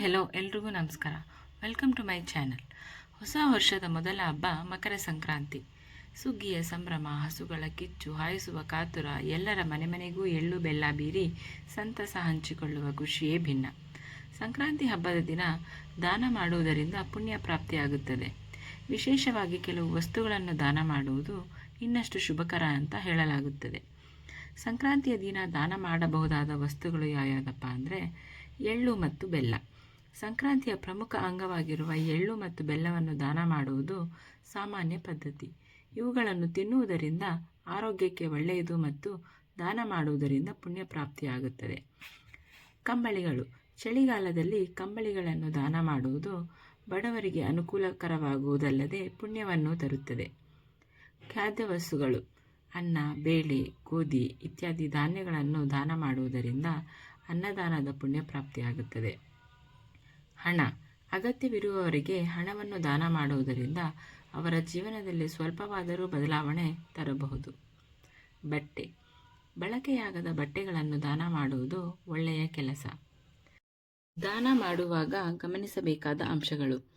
Hello ಎಲ್ರಿಗೂ ನಮಸ್ಕಾರ. Welcome to my channel ಹೊಸ ವರ್ಷದ ಮೊದಲ ಹಬ್ಬ ಮಕರ ಸಂಕ್ರಾಂತಿ. ಸುಗ್ಗಿಯ ಸಂಭ್ರಮ, ಹಸುಗಳ ಕಿಚ್ಚು, ಹಾಯಿಸುವ ಕಾತುರ, ಎಲ್ಲರ ಮನೆ ಮನೆಗೂ ಎಳ್ಳು ಬೆಲ್ಲ ಬೀರಿ ಸಂತಸ ಹಂಚಿಕೊಳ್ಳುವ ಖುಷಿಯೇ ಭಿನ್ನ. ಸಂಕ್ರಾಂತಿ ಹಬ್ಬದ ದಿನ ದಾನ ಮಾಡುವುದರಿಂದ ಪುಣ್ಯ ಪ್ರಾಪ್ತಿಯಾಗುತ್ತದೆ. ವಿಶೇಷವಾಗಿ ಕೆಲವು ವಸ್ತುಗಳನ್ನು ದಾನ ಮಾಡುವುದು ಇನ್ನಷ್ಟು ಶುಭಕರ ಅಂತ ಹೇಳಲಾಗುತ್ತದೆ. ಸಂಕ್ರಾಂತಿಯ ದಿನ ದಾನ ಮಾಡಬಹುದಾದ ವಸ್ತುಗಳು ಯಾವ್ಯಾವುದಪ್ಪ ಅಂದರೆ ಎಳ್ಳು ಮತ್ತು ಬೆಲ್ಲ. ಸಂಕ್ರಾಂತಿಯ ಪ್ರಮುಖ ಅಂಗವಾಗಿರುವ ಎಳ್ಳು ಮತ್ತು ಬೆಲ್ಲವನ್ನು ದಾನ ಮಾಡುವುದು ಸಾಮಾನ್ಯ ಪದ್ಧತಿ. ಇವುಗಳನ್ನು ತಿನ್ನುವುದರಿಂದ ಆರೋಗ್ಯಕ್ಕೆ ಒಳ್ಳೆಯದು ಮತ್ತು ದಾನ ಮಾಡುವುದರಿಂದ ಪುಣ್ಯ ಪ್ರಾಪ್ತಿಯಾಗುತ್ತದೆ. ಕಂಬಳಿಗಳು. ಚಳಿಗಾಲದಲ್ಲಿ ಕಂಬಳಿಗಳನ್ನು ದಾನ ಮಾಡುವುದು ಬಡವರಿಗೆ ಅನುಕೂಲಕರವಾಗುವುದಲ್ಲದೆ ಪುಣ್ಯವನ್ನು ತರುತ್ತದೆ. ಖಾದ್ಯ ವಸ್ತುಗಳು ಅನ್ನ, ಬೇಳೆ, ಗೋಧಿ ಇತ್ಯಾದಿ ಧಾನ್ಯಗಳನ್ನು ದಾನ ಮಾಡುವುದರಿಂದ ಅನ್ನದಾನದ ಪುಣ್ಯ ಪ್ರಾಪ್ತಿಯಾಗುತ್ತದೆ. ಹಣ. ಅಗತ್ಯವಿರುವವರಿಗೆ ಹಣವನ್ನು ದಾನ ಮಾಡುವುದರಿಂದ ಅವರ ಜೀವನದಲ್ಲಿ ಸ್ವಲ್ಪವಾದರೂ ಬದಲಾವಣೆ ತರಬಹುದು. ಬಟ್ಟೆ. ಬಳಕೆಯಾಗದ ಬಟ್ಟೆಗಳನ್ನು ದಾನ ಮಾಡುವುದು ಒಳ್ಳೆಯ ಕೆಲಸ. ದಾನ ಮಾಡುವಾಗ ಗಮನಿಸಬೇಕಾದ ಅಂಶಗಳು.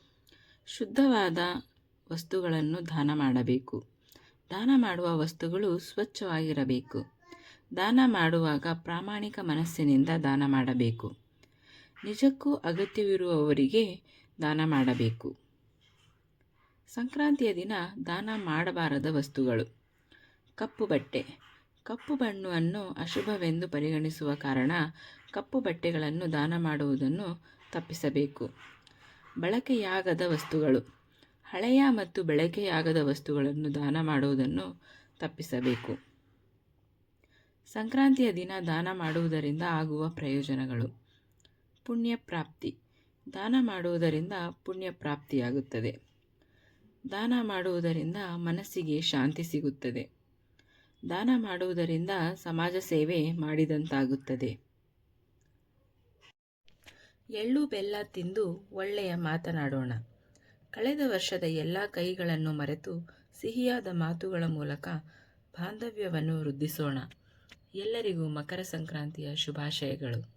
ಶುದ್ಧವಾದ ವಸ್ತುಗಳನ್ನು ದಾನ ಮಾಡಬೇಕು. ದಾನ ಮಾಡುವ ವಸ್ತುಗಳು ಸ್ವಚ್ಛವಾಗಿರಬೇಕು. ದಾನ ಮಾಡುವಾಗ ಪ್ರಾಮಾಣಿಕ ಮನಸ್ಸಿನಿಂದ ದಾನ ಮಾಡಬೇಕು. ನಿಜಕ್ಕೂ ಅಗತ್ಯವಿರುವವರಿಗೆ ದಾನ ಮಾಡಬೇಕು. ಸಂಕ್ರಾಂತಿಯ ದಿನ ದಾನ ಮಾಡಬಾರದ ವಸ್ತುಗಳು. ಕಪ್ಪು ಬಟ್ಟೆ. ಕಪ್ಪು ಬಣ್ಣವನ್ನು ಅಶುಭವೆಂದು ಪರಿಗಣಿಸುವ ಕಾರಣ ಕಪ್ಪು ಬಟ್ಟೆಗಳನ್ನು ದಾನ ಮಾಡುವುದನ್ನು ತಪ್ಪಿಸಬೇಕು. ಬಳಕೆಯಾಗದ ವಸ್ತುಗಳು. ಹಳೆಯ ಮತ್ತು ಬಳಕೆಯಾಗದ ವಸ್ತುಗಳನ್ನು ದಾನ ಮಾಡುವುದನ್ನು ತಪ್ಪಿಸಬೇಕು. ಸಂಕ್ರಾಂತಿಯ ದಿನ ದಾನ ಮಾಡುವುದರಿಂದ ಆಗುವ ಪ್ರಯೋಜನಗಳು. ಪುಣ್ಯ ಪ್ರಾಪ್ತಿ ದಾನ ಮಾಡುವುದರಿಂದ ಪುಣ್ಯ ಪ್ರಾಪ್ತಿಯಾಗುತ್ತದೆ ದಾನ ಮಾಡುವುದರಿಂದ ಮನಸ್ಸಿಗೆ ಶಾಂತಿ ಸಿಗುತ್ತದೆ. ದಾನ ಮಾಡುವುದರಿಂದ ಸಮಾಜ ಸೇವೆ ಮಾಡಿದಂತಾಗುತ್ತದೆ. ಎಳ್ಳು ಬೆಲ್ಲ ತಿಂದು ಒಳ್ಳೆಯ ಮಾತನಾಡೋಣ. ಕಳೆದ ವರ್ಷದ ಎಲ್ಲ ಕೈಗಳನ್ನು ಮರೆತು ಸಿಹಿಯಾದ ಮಾತುಗಳ ಮೂಲಕ ಬಾಂಧವ್ಯವನ್ನು ವೃದ್ಧಿಸೋಣ. ಎಲ್ಲರಿಗೂ ಮಕರ ಸಂಕ್ರಾಂತಿಯ ಶುಭಾಶಯಗಳು.